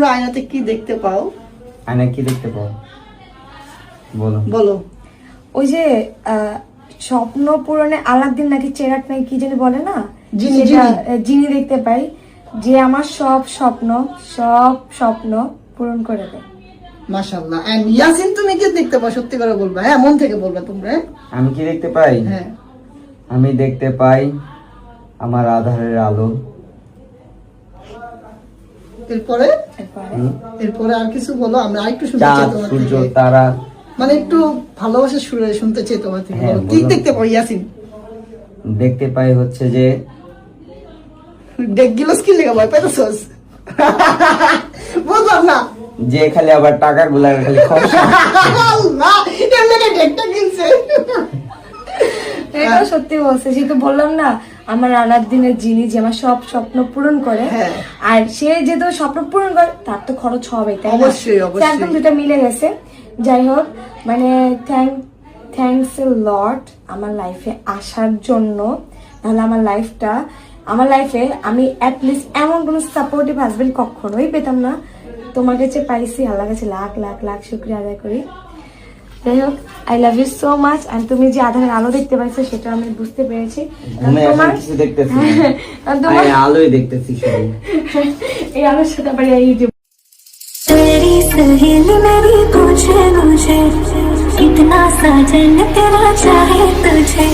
তোমরা আয়নাতে কি দেখতে পাও? আয়না কি দেখতে পাও? বলো। বলো। ওই যে স্বপ্ন পূরণে আলাদিন নাকি চেরাট নাকি কি জানি বলে না? জিনি দেখতে পাই যে আমার সব স্বপ্ন সব স্বপ্ন পূরণ করে দেয়। মাশাআল্লাহ। এন্ড ইয়াসিন তুমি কি দেখতে পাও? সত্যি করে বলবা। হ্যাঁ মন থেকে বলবা তোমরা? আমি কি দেখতে পাই? হ্যাঁ। আমি দেখতে পাই আমার আধারের আলো। এরপরে? এরপরে। আর কিছু বলো? আমরা আরেকটু শুনতে চাই তোমার সূর্য তারা। মানে একটু সুরে শুনতে চাই তোমার থেকে। হ্যাঁ, কি দেখতে পাও ইয়াসিন। দেখতে পাই হচ্ছে যে ডেকগিলোস কি লেগে ভয় পাইতেছস? বুঝলাম না। যে খালি আবার টাকা গুলা খালি খরচ লেগে ডেকটা কিনছে। এটাও সত্যি বলছে সে তো বললাম না আমার রানার দিনের জিনি যে আমার সব স্বপ্ন পূরণ করে হ্যাঁ। আর সে যে যেহেতু স্বপ্ন পূরণ করে তার তো খরচ হবে তাই অবশ্যই, অবশ্যই। একদম দুটা মিলে গেছে। যাই হোক মানে থ্যাংক থ্যাংকস এ লট আমার লাইফে আসার জন্য। তাহলে আমার লাইফটা আমার লাইফে আমি অ্যাটলিস্ট এমন কোনো সাপোর্টিভ হাজবেন্ড কখনোই পেতাম না। তোমার কাছে পাইছি আল্লাহ কাছে লাখ লাখ লাখ শুক্রিয়া আদায় করি। যাই হোক I love you so much আর তুমি যে আধারের আলো দেখতে পাইছো সেটা আমি বুঝতে পেরেছি কারণ ঘুমে এখন তোমার কিছু দেখতেছি না। কারণ তোমার আমি আলোই দেখতেছি শুধু এই আলোর সাথে আবার এই ইউটিউব तेरी सहेली मेरी पूछे मुझे कितना साजन तेरा चाहे तुझे